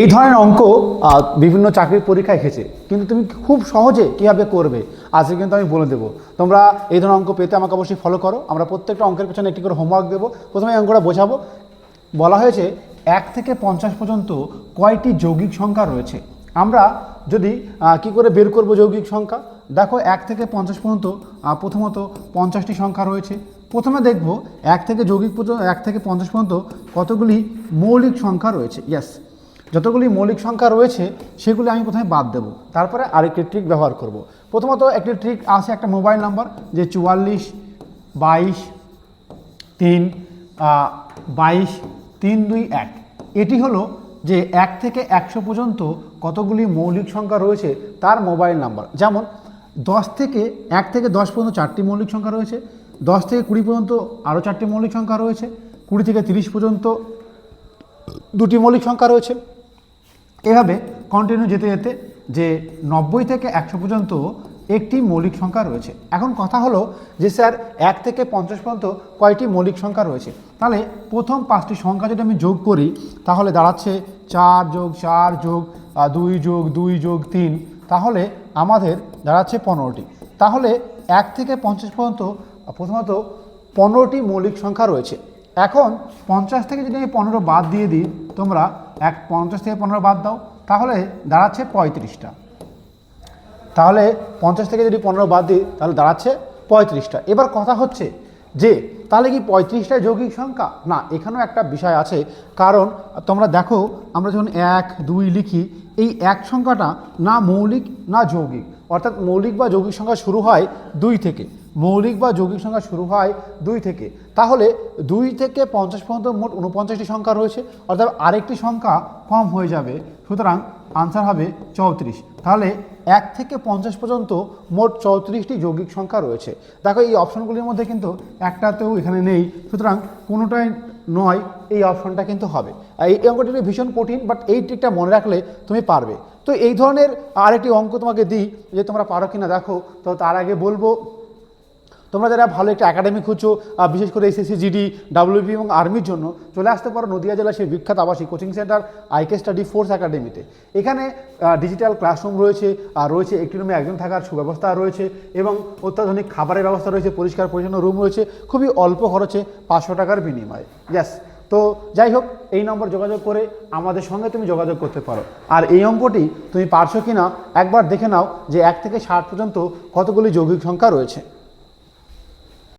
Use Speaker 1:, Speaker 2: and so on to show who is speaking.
Speaker 1: এই ধরনের অঙ্ক বিভিন্ন চাকরির পরীক্ষায় এসেছে। কিন্তু তুমি খুব সহজে কীভাবে করবে? আজকে কিন্তু আমি বলে দেবো। তোমরা এই ধরনের অঙ্ক পেতে আমাকে অবশ্যই ফলো করো। আমরা প্রত্যেকটা অঙ্কের পেছনে একটি করে হোমওয়ার্ক দেবো। প্রথমে এই অঙ্কটা বোঝাবো। বলা হয়েছে, এক থেকে পঞ্চাশ পর্যন্ত কয়টি যৌগিক সংখ্যা রয়েছে? আমরা যদি কি করে বের করব যৌগিক সংখ্যা? দেখো, এক থেকে পঞ্চাশ পর্যন্ত প্রথমত পঞ্চাশটি সংখ্যা রয়েছে। প্রথমে দেখব, এক থেকে যৌগিক পর্যন্ত এক থেকে পঞ্চাশ পর্যন্ত কতগুলি মৌলিক সংখ্যা রয়েছে? ইয়াস যতগুলি মৌলিক সংখ্যা রয়েছে, সেগুলি আমি প্রথমে বাদ দেব। তারপরে আরেকটি ট্রিক ব্যবহার করব। প্রথমত একটি ট্রিক আছে একটা মোবাইল নাম্বার যে চুয়াল্লিশ, বাইশ, তিন বাইশ, তিন, দুই, এক। এটি হলো যে এক থেকে একশো পর্যন্ত কতগুলি মৌলিক সংখ্যা রয়েছে তার মোবাইল নাম্বার যেমন, দশ থেকে এক থেকে দশ পর্যন্ত চারটি মৌলিক সংখ্যা রয়েছে, দশ থেকে কুড়ি পর্যন্ত আরও চারটি মৌলিক সংখ্যা রয়েছে, কুড়ি থেকে তিরিশ পর্যন্ত দুটি মৌলিক সংখ্যা রয়েছে এভাবে কন্টিনিউ যেতে যেতে যে নব্বই থেকে একশো পর্যন্ত একটি মৌলিক সংখ্যা রয়েছে। এখন কথা হলো যে স্যার, এক থেকে পঞ্চাশ পর্যন্ত কয়টি মৌলিক সংখ্যা রয়েছে? তাহলে প্রথম পাঁচটি সংখ্যা যদি আমি যোগ করি, তাহলে দাঁড়াচ্ছে চার যোগ চার যোগ দুই যোগ দুই যোগ তিন, তাহলে আমাদের দাঁড়াচ্ছে পনেরোটি। তাহলে এক থেকে পঞ্চাশ পর্যন্ত প্রথমত পনেরোটি মৌলিক সংখ্যা রয়েছে। এখন পঞ্চাশ থেকে যদি আমি পনেরো বাদ দিয়ে দিই, তোমরা এক পঞ্চাশ থেকে পনেরো বাদ দাও, তাহলে দাঁড়াচ্ছে পঁয়ত্রিশটা। তাহলে পঞ্চাশ থেকে যদি পনেরো বাদ দিই, তাহলে দাঁড়াচ্ছে পঁয়ত্রিশটা। এবার কথা হচ্ছে যে, তাহলে কি পঁয়ত্রিশটা যৌগিক সংখ্যা? না, এখানেও একটা বিষয় আছে। কারণ তোমরা দেখো, আমরা যখন এক, দুই লিখি, এই এক সংখ্যাটা না মৌলিক, না যৌগিক। অর্থাৎ মৌলিক বা যৌগিক সংখ্যা শুরু হয় দুই থেকে। মৌলিক বা যৌগিক সংখ্যা শুরু হয় দুই থেকে। তাহলে দুই থেকে পঞ্চাশ পর্যন্ত মোট উনপঞ্চাশটি সংখ্যা রয়েছে, অর্থাৎ আরেকটি সংখ্যা কম হয়ে যাবে, সুতরাং আনসার হবে চৌত্রিশ। তাহলে এক থেকে পঞ্চাশ পর্যন্ত মোট চৌত্রিশটি যৌগিক সংখ্যা রয়েছে। দেখো এই অপশনগুলির মধ্যে কিন্তু একটাতেও এখানে নেই, সুতরাং কোনোটাই নয়, এই অপশনটা কিন্তু হবে। এই অঙ্কটি ভীষণ কঠিন বাট এই ট্রিকটা মনে রাখলে তুমি পারবে। তো এই ধরনের আরেকটি অঙ্ক তোমাকে দিই, যে তোমরা পারো কিনা দেখো। তো তার আগে বলব তোমরা যারা ভালো একটা একাডেমি খুঁজছো বিশেষ করে এসএসসি জিডি ডাব্লিউপি এবং আর্মির জন্য, চলে আসতে পারো নদিয়া জেলার সেই বিখ্যাত আবাসিক coaching centre IK study force একাডেমিতে এখানে ডিজিটাল ক্লাসরুম রয়েছে, আর রয়েছে একটি রুমে একজন থাকার সুব্যবস্থা রয়েছে এবং অত্যাধুনিক খাবারের ব্যবস্থা রয়েছে, পরিষ্কার পরিচ্ছন্ন রুম রয়েছে, খুবই অল্প খরচে পাঁচশো টাকার বিনিময়ে। ইয়াস তো যাই হোক, এই নম্বর যোগাযোগ করে আমাদের সঙ্গে তুমি যোগাযোগ করতে পারো। আর এই অঙ্কটি তুমি পারছ কিনা, একবার দেখে নাও যে এক থেকে ষাট পর্যন্ত কতগুলি যৌগিক সংখ্যা রয়েছে।